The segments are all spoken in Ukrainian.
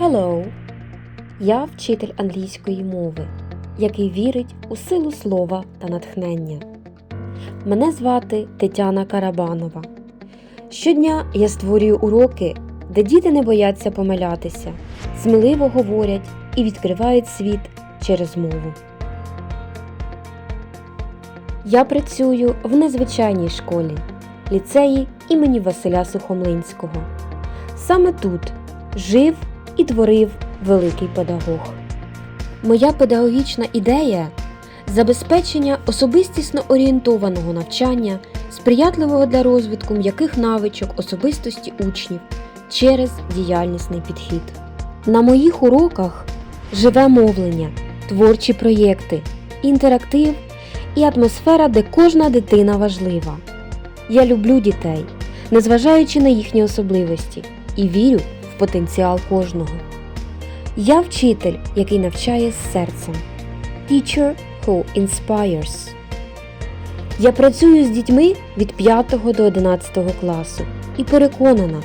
Hello! Я вчитель англійської мови, який вірить у силу слова та натхнення. Мене звати Тетяна Карабанова. Щодня я створюю уроки, де діти не бояться помилятися, сміливо говорять і відкривають світ через мову. Я працюю в незвичайній школі, ліцеї імені Василя Сухомлинського. Саме тут жив і творив великий педагог. Моя педагогічна ідея забезпечення особистісно орієнтованого навчання, сприятливого для розвитку м'яких навичок особистості учнів через діяльнісний підхід. На моїх уроках живе мовлення, творчі проєкти, інтерактив і атмосфера, де кожна дитина важлива. Я люблю дітей, незважаючи на їхні особливості, і вірю потенціал кожного. Я вчитель, який навчає з серцем. Teacher who inspires. Я працюю з дітьми від 5 до 11 класу і переконана,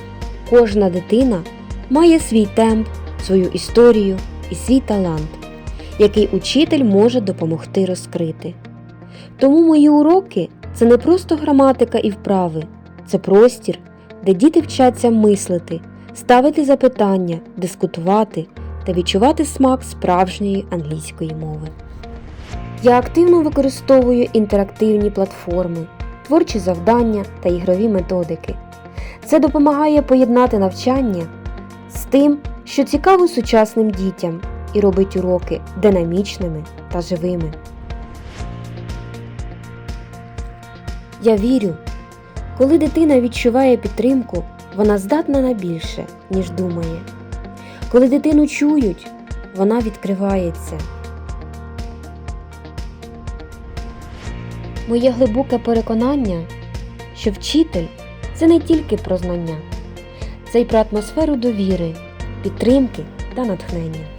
кожна дитина має свій темп, свою історію і свій талант, який учитель може допомогти розкрити. Тому мої уроки це не просто граматика і вправи, це простір, де діти вчаться мислити, ставити запитання, дискутувати та відчувати смак справжньої англійської мови. Я активно використовую інтерактивні платформи, творчі завдання та ігрові методики. Це допомагає поєднати навчання з тим, що цікаво сучасним дітям, і робить уроки динамічними та живими. Я вірю, коли дитина відчуває підтримку, вона здатна на більше, ніж думає. Коли дитину чують, вона відкривається. Моє глибоке переконання, що вчитель це не тільки про знання, це й про атмосферу довіри, підтримки та натхнення.